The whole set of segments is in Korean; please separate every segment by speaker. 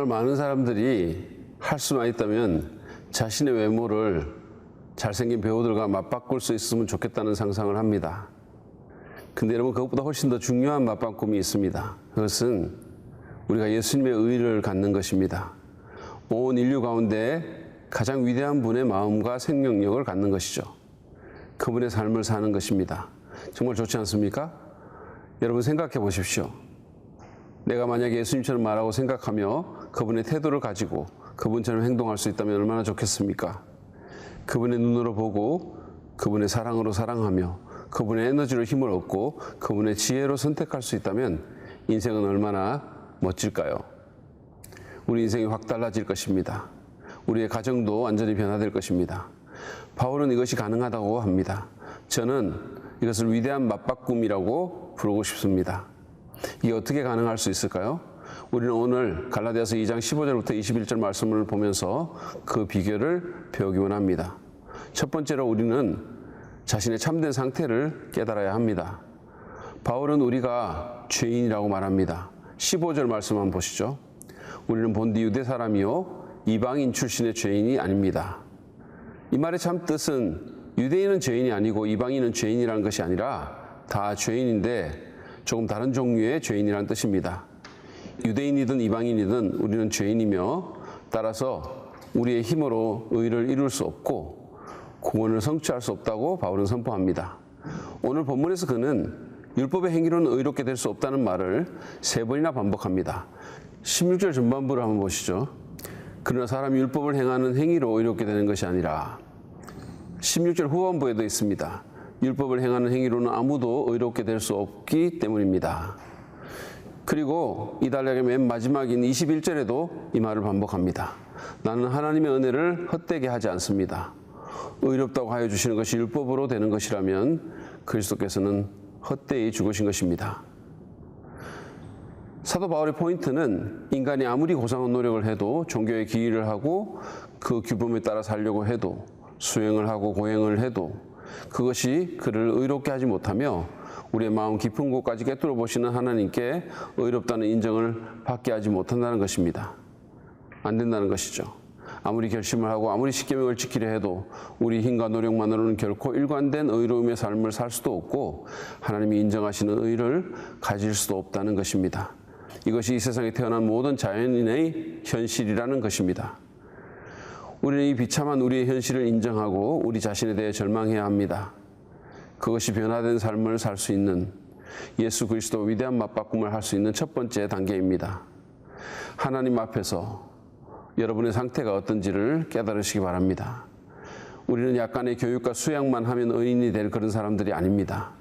Speaker 1: 오늘 많은 사람들이 할 수만 있다면 자신의 외모를 잘생긴 배우들과 맞바꿀 수 있으면 좋겠다는 상상을 합니다. 근데 여러분 그것보다 훨씬 더 중요한 맞바꿈이 있습니다. 그것은 우리가 예수님의 의를 갖는 것입니다. 온 인류 가운데 가장 위대한 분의 마음과 생명력을 갖는 것이죠. 그분의 삶을 사는 것입니다. 정말 좋지 않습니까? 여러분 생각해 보십시오. 내가 만약에 예수님처럼 말하고 생각하며 그분의 태도를 가지고 그분처럼 행동할 수 있다면 얼마나 좋겠습니까? 그분의 눈으로 보고 그분의 사랑으로 사랑하며 그분의 에너지로 힘을 얻고 그분의 지혜로 선택할 수 있다면 인생은 얼마나 멋질까요? 우리 인생이 확 달라질 것입니다. 우리의 가정도 완전히 변화될 것입니다. 바울은 이것이 가능하다고 합니다. 저는 이것을 위대한 맞바꿈이라고 부르고 싶습니다. 이게 어떻게 가능할 수 있을까요? 우리는 오늘 갈라디아서 2장 15절부터 21절 말씀을 보면서 그 비결을 배우기 원 합니다. 첫 번째로 우리는 자신의 참된 상태를 깨달아야 합니다. 바울은 우리가 죄인이라고 말합니다. 15절 말씀 한번 보시죠. 우리는 본디 유대 사람이요 이방인 출신의 죄인이 아닙니다. 이 말의 참 뜻은 유대인은 죄인이 아니고 이방인은 죄인이라는 것이 아니라 다 죄인인데 조금 다른 종류의 죄인이라는 뜻입니다. 유대인이든 이방인이든 우리는 죄인이며 따라서 우리의 힘으로 의를 이룰 수 없고 구원을 성취할 수 없다고 바울은 선포합니다. 오늘 본문에서 그는 율법의 행위로는 의롭게 될 수 없다는 말을 세 번이나 반복합니다. 16절 전반부를 한번 보시죠. 그러나 사람이 율법을 행하는 행위로 의롭게 되는 것이 아니라 16절 후반부에도 있습니다. 율법을 행하는 행위로는 아무도 의롭게 될 수 없기 때문입니다. 그리고 이 단락의 맨 마지막인 21절에도 이 말을 반복합니다. 나는 하나님의 은혜를 헛되게 하지 않습니다. 의롭다고 하여 주시는 것이 율법으로 되는 것이라면 그리스도께서는 헛되이 죽으신 것입니다. 사도 바울의 포인트는 인간이 아무리 고상한 노력을 해도 종교에 기일을 하고 그 규범에 따라 살려고 해도 수행을 하고 고행을 해도 그것이 그를 의롭게 하지 못하며 우리의 마음 깊은 곳까지 꿰뚫어 보시는 하나님께 의롭다는 인정을 받게 하지 못한다는 것입니다. 안 된다는 것이죠. 아무리 결심을 하고 아무리 십계명을 지키려 해도 우리 힘과 노력만으로는 결코 일관된 의로움의 삶을 살 수도 없고 하나님이 인정하시는 의를 가질 수도 없다는 것입니다. 이것이 이 세상에 태어난 모든 자연인의 현실이라는 것입니다. 우리는 이 비참한 우리의 현실을 인정하고 우리 자신에 대해 절망해야 합니다. 그것이 변화된 삶을 살 수 있는 예수 그리스도 위대한 맞바꿈을 할 수 있는 첫 번째 단계입니다. 하나님 앞에서 여러분의 상태가 어떤지를 깨달으시기 바랍니다. 우리는 약간의 교육과 수양만 하면 의인이 될 그런 사람들이 아닙니다.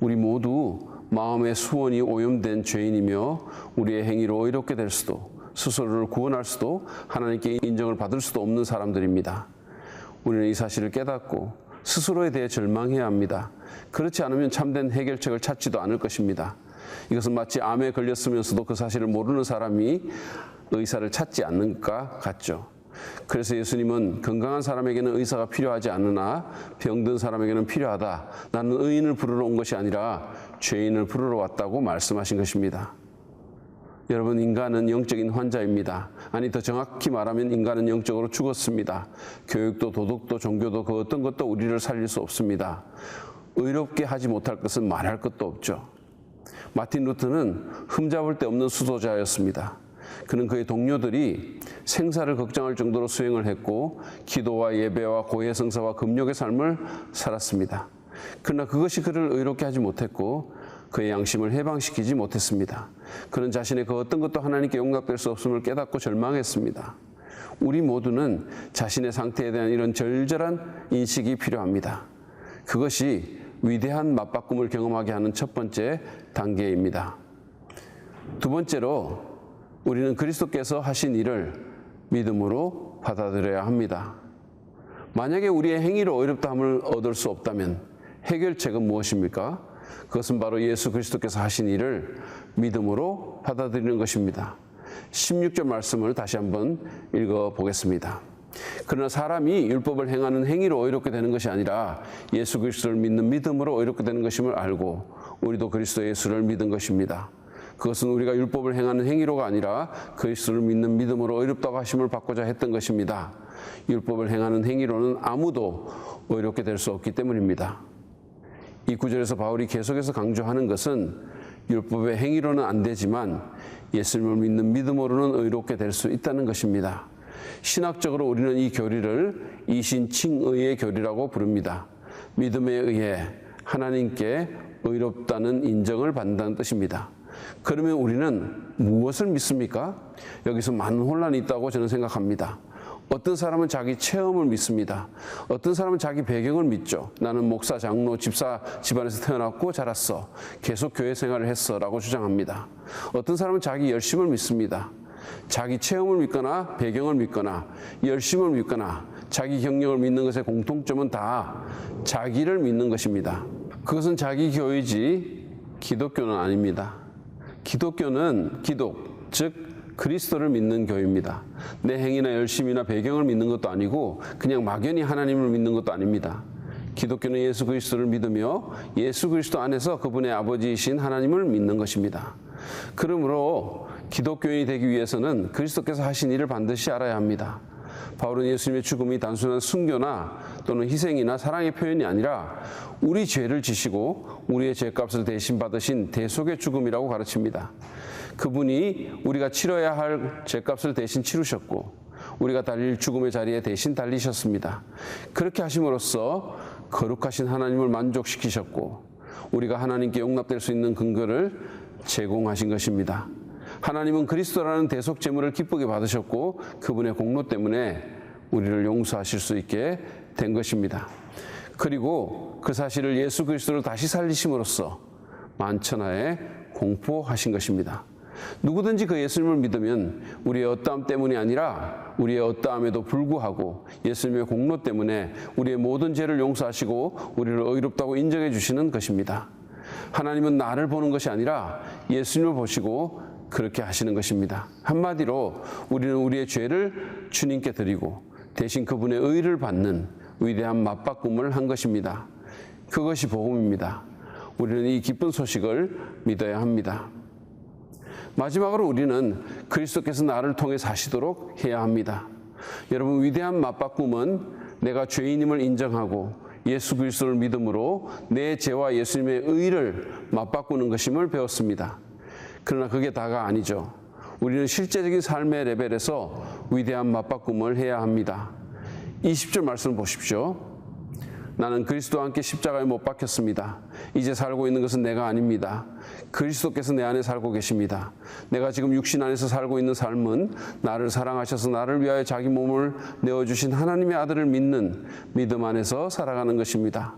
Speaker 1: 우리 모두 마음의 수원이 오염된 죄인이며 우리의 행위로 의롭게 될 수도 스스로를 구원할 수도 하나님께 인정을 받을 수도 없는 사람들입니다. 우리는 이 사실을 깨닫고 스스로에 대해 절망해야 합니다. 그렇지 않으면 참된 해결책을 찾지도 않을 것입니다. 이것은 마치 암에 걸렸으면서도 그 사실을 모르는 사람이 의사를 찾지 않는 것 같죠. 그래서 예수님은 건강한 사람에게는 의사가 필요하지 않으나 병든 사람에게는 필요하다. 나는 의인을 부르러 온 것이 아니라 죄인을 부르러 왔다고 말씀하신 것입니다. 여러분, 인간은 영적인 환자입니다. 아니, 더 정확히 말하면 인간은 영적으로 죽었습니다. 교육도 도덕도 종교도 그 어떤 것도 우리를 살릴 수 없습니다. 의롭게 하지 못할 것은 말할 것도 없죠. 마틴 루트는 흠잡을 데 없는 수도자였습니다. 그는 그의 동료들이 생사를 걱정할 정도로 수행을 했고 기도와 예배와 고해 성사와 금욕의 삶을 살았습니다. 그러나 그것이 그를 의롭게 하지 못했고 그의 양심을 해방시키지 못했습니다. 그는 자신의 그 어떤 것도 하나님께 용납될 수 없음을 깨닫고 절망했습니다. 우리 모두는 자신의 상태에 대한 이런 절절한 인식이 필요합니다. 그것이 위대한 맞바꿈을 경험하게 하는 첫 번째 단계입니다. 두 번째로 우리는 그리스도께서 하신 일을 믿음으로 받아들여야 합니다. 만약에 우리의 행위로 어렵다함을 얻을 수 없다면 해결책은 무엇입니까? 그것은 바로 예수 그리스도께서 하신 일을 믿음으로 받아들이는 것입니다. 16절 말씀을 다시 한번 읽어 보겠습니다. 그러나 사람이 율법을 행하는 행위로 의롭게 되는 것이 아니라 예수 그리스도를 믿는 믿음으로 의롭게 되는 것임을 알고 우리도 그리스도 예수를 믿은 것입니다. 그것은 우리가 율법을 행하는 행위로가 아니라 그리스도를 믿는 믿음으로 의롭다고 하심을 받고자 했던 것입니다. 율법을 행하는 행위로는 아무도 의롭게 될 수 없기 때문입니다. 이 구절에서 바울이 계속해서 강조하는 것은 율법의 행위로는 안 되지만 예수님을 믿는 믿음으로는 의롭게 될 수 있다는 것입니다. 신학적으로 우리는 이 교리를 이신칭의의 교리라고 부릅니다. 믿음에 의해 하나님께 의롭다는 인정을 받는다는 뜻입니다. 그러면 우리는 무엇을 믿습니까? 여기서 많은 혼란이 있다고 저는 생각합니다. 어떤 사람은 자기 체험을 믿습니다. 어떤 사람은 자기 배경을 믿죠. 나는 목사, 장로, 집사 집안에서 태어났고 자랐어. 계속 교회 생활을 했어. 라고 주장합니다. 어떤 사람은 자기 열심을 믿습니다. 자기 체험을 믿거나 배경을 믿거나 열심을 믿거나 자기 경력을 믿는 것의 공통점은 다 자기를 믿는 것입니다. 그것은 자기 교회지 기독교는 아닙니다. 기독교는 기독, 즉 그리스도를 믿는 교회입니다. 내 행위나 열심이나 배경을 믿는 것도 아니고 그냥 막연히 하나님을 믿는 것도 아닙니다. 기독교는 예수 그리스도를 믿으며 예수 그리스도 안에서 그분의 아버지이신 하나님을 믿는 것입니다. 그러므로 기독교인이 되기 위해서는 그리스도께서 하신 일을 반드시 알아야 합니다. 바울은 예수님의 죽음이 단순한 순교나 또는 희생이나 사랑의 표현이 아니라 우리 죄를 지시고 우리의 죄값을 대신 받으신 대속의 죽음이라고 가르칩니다. 그분이 우리가 치러야 할 죄값을 대신 치르셨고 우리가 달릴 죽음의 자리에 대신 달리셨습니다. 그렇게 하심으로써 거룩하신 하나님을 만족시키셨고 우리가 하나님께 용납될 수 있는 근거를 제공하신 것입니다. 하나님은 그리스도라는 대속 제물을 기쁘게 받으셨고 그분의 공로 때문에 우리를 용서하실 수 있게 된 것입니다. 그리고 그 사실을 예수 그리스도를 다시 살리심으로써 만천하에 공포하신 것입니다. 누구든지 그 예수님을 믿으면 우리의 어떠함 때문이 아니라 우리의 어떠함에도 불구하고 예수님의 공로 때문에 우리의 모든 죄를 용서하시고 우리를 의롭다고 인정해 주시는 것입니다. 하나님은 나를 보는 것이 아니라 예수님을 보시고 그렇게 하시는 것입니다. 한마디로 우리는 우리의 죄를 주님께 드리고 대신 그분의 의를 받는 위대한 맞바꿈을 한 것입니다. 그것이 복음입니다. 우리는 이 기쁜 소식을 믿어야 합니다. 마지막으로 우리는 그리스도께서 나를 통해 사시도록 해야 합니다. 여러분 위대한 맞바꿈은 내가 죄인임을 인정하고 예수 그리스도를 믿음으로 내 죄와 예수님의 의를 맞바꾸는 것임을 배웠습니다. 그러나 그게 다가 아니죠. 우리는 실제적인 삶의 레벨에서 위대한 맞바꿈을 해야 합니다. 20절 말씀 보십시오. 나는 그리스도와 함께 십자가에 못 박혔습니다. 이제 살고 있는 것은 내가 아닙니다. 그리스도께서 내 안에 살고 계십니다. 내가 지금 육신 안에서 살고 있는 삶은 나를 사랑하셔서 나를 위하여 자기 몸을 내어주신 하나님의 아들을 믿는 믿음 안에서 살아가는 것입니다.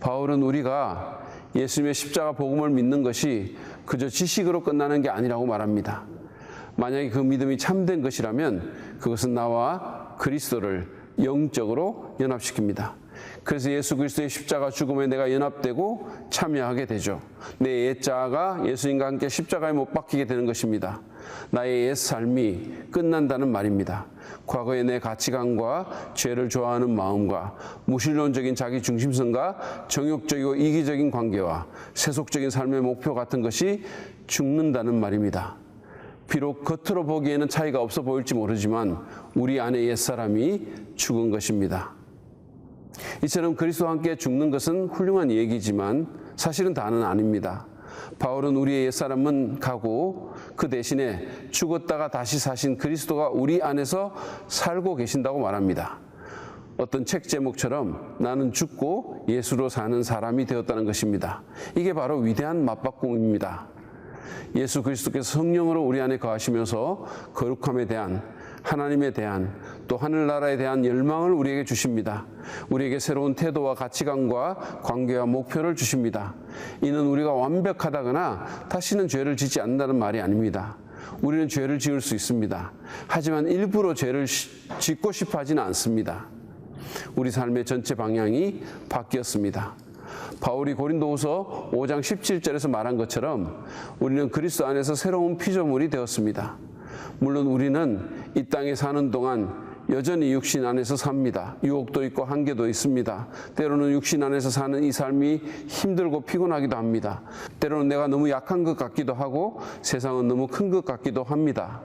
Speaker 1: 바울은 우리가 예수님의 십자가 복음을 믿는 것이 그저 지식으로 끝나는 게 아니라고 말합니다. 만약에 그 믿음이 참된 것이라면 그것은 나와 그리스도를 영적으로 연합시킵니다. 그래서 예수 그리스도의 십자가 죽음에 내가 연합되고 참여하게 되죠. 내 옛자가 예수님과 함께 십자가에 못 박히게 되는 것입니다. 나의 옛 삶이 끝난다는 말입니다. 과거의 내 가치관과 죄를 좋아하는 마음과 무신론적인 자기 중심성과 정욕적이고 이기적인 관계와 세속적인 삶의 목표 같은 것이 죽는다는 말입니다. 비록 겉으로 보기에는 차이가 없어 보일지 모르지만 우리 안에 옛사람이 죽은 것입니다. 이처럼 그리스도와 함께 죽는 것은 훌륭한 얘기지만 사실은 다는 아닙니다. 바울은 우리의 옛사람은 가고 그 대신에 죽었다가 다시 사신 그리스도가 우리 안에서 살고 계신다고 말합니다. 어떤 책 제목처럼 나는 죽고 예수로 사는 사람이 되었다는 것입니다. 이게 바로 위대한 맞바꿈입니다. 예수 그리스도께서 성령으로 우리 안에 거하시면서 거룩함에 대한 하나님에 대한 또 하늘나라에 대한 열망을 우리에게 주십니다. 우리에게 새로운 태도와 가치관과 관계와 목표를 주십니다. 이는 우리가 완벽하다거나 다시는 죄를 짓지 않는다는 말이 아닙니다. 우리는 죄를 지을 수 있습니다. 하지만 일부러 죄를 짓고 싶어 하지는 않습니다. 우리 삶의 전체 방향이 바뀌었습니다. 바울이 고린도후서 5장 17절에서 말한 것처럼 우리는 그리스도 안에서 새로운 피조물이 되었습니다. 물론 우리는 이 땅에 사는 동안 여전히 육신 안에서 삽니다. 유혹도 있고 한계도 있습니다. 때로는 육신 안에서 사는 이 삶이 힘들고 피곤하기도 합니다. 때로는 내가 너무 약한 것 같기도 하고 세상은 너무 큰 것 같기도 합니다.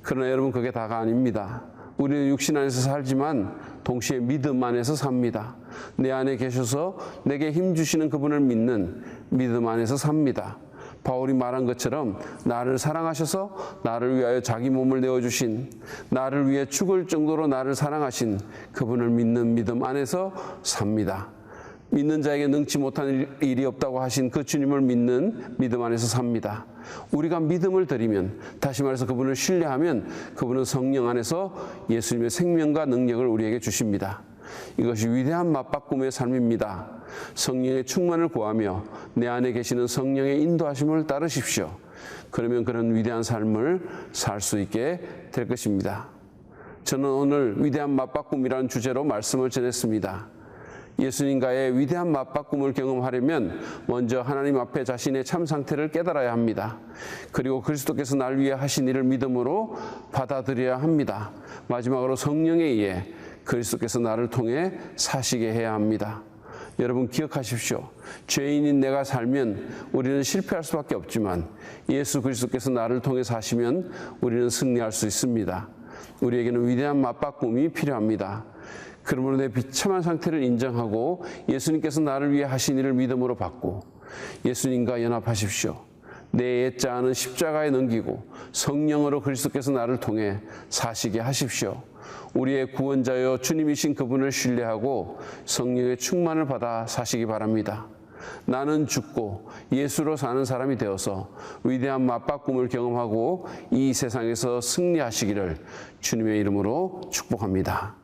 Speaker 1: 그러나 여러분 그게 다가 아닙니다. 우리는 육신 안에서 살지만 동시에 믿음 안에서 삽니다. 내 안에 계셔서 내게 힘 주시는 그분을 믿는 믿음 안에서 삽니다. 바울이 말한 것처럼 나를 사랑하셔서 나를 위하여 자기 몸을 내어주신 나를 위해 죽을 정도로 나를 사랑하신 그분을 믿는 믿음 안에서 삽니다. 믿는 자에게 능치 못한 일이 없다고 하신 그 주님을 믿는 믿음 안에서 삽니다. 우리가 믿음을 드리면 다시 말해서 그분을 신뢰하면 그분은 성령 안에서 예수님의 생명과 능력을 우리에게 주십니다. 이것이 위대한 맞바꿈의 삶입니다. 성령의 충만을 구하며 내 안에 계시는 성령의 인도하심을 따르십시오. 그러면 그런 위대한 삶을 살 수 있게 될 것입니다. 저는 오늘 위대한 맞바꿈이라는 주제로 말씀을 전했습니다. 예수님과의 위대한 맞바꿈을 경험하려면 먼저 하나님 앞에 자신의 참 상태를 깨달아야 합니다. 그리고 그리스도께서 날 위해 하신 일을 믿음으로 받아들여야 합니다. 마지막으로 성령에 의해 그리스도께서 나를 통해 사시게 해야 합니다. 여러분 기억하십시오. 죄인인 내가 살면 우리는 실패할 수밖에 없지만 예수 그리스도께서 나를 통해 사시면 우리는 승리할 수 있습니다. 우리에게는 위대한 맞바꿈이 필요합니다. 그러므로 내 비참한 상태를 인정하고 예수님께서 나를 위해 하신 일을 믿음으로 받고 예수님과 연합하십시오. 내 옛자는 십자가에 넘기고 성령으로 그리스도께서 나를 통해 사시게 하십시오. 우리의 구원자여 주님이신 그분을 신뢰하고 성령의 충만을 받아 사시기 바랍니다. 나는 죽고 예수로 사는 사람이 되어서 위대한 맞바꿈을 경험하고 이 세상에서 승리하시기를 주님의 이름으로 축복합니다.